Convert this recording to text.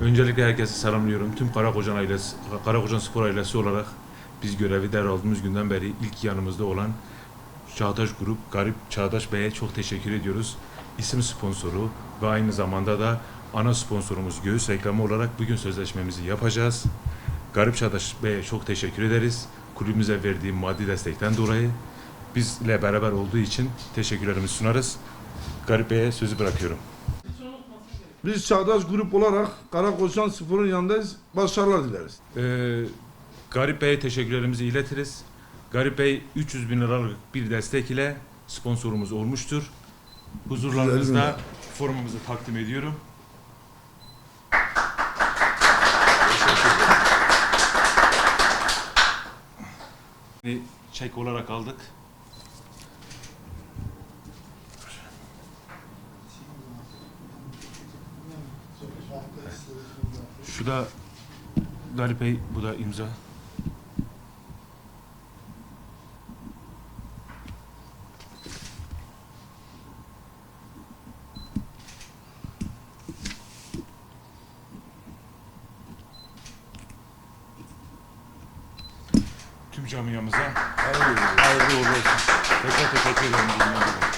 Öncelikle herkese selamlıyorum. Tüm Karakocan ailesi, Karakocan Spor ailesi olarak biz görevi devraldığımız günden beri ilk yanımızda olan Çağdaş Grup, Garip Çağdaş Bey'e çok teşekkür ediyoruz. İsim sponsoru ve aynı zamanda da ana sponsorumuz Göğüs Reklamı olarak bugün sözleşmemizi yapacağız. Garip Çağdaş Bey'e çok teşekkür ederiz. Kulübümüze verdiği maddi destekten dolayı bizle beraber olduğu için teşekkürlerimizi sunarız. Garip Bey'e sözü bırakıyorum. Biz Çağdaş Grup olarak Karakoçan Spor'un yanındayız. Başarılar dileriz. Ee, Garip Bey'e teşekkürlerimizi iletiriz. Garip Bey 300 bin liralık bir destek ile sponsorumuz olmuştur. Huzurlarınızda formumuzu takdim ediyorum. Bir Çek olarak aldık. Şu da Garip Bey, bu da imza. Tüm camiamıza hayırlı uğurlu olsun. Tekrar teşekkür ederim.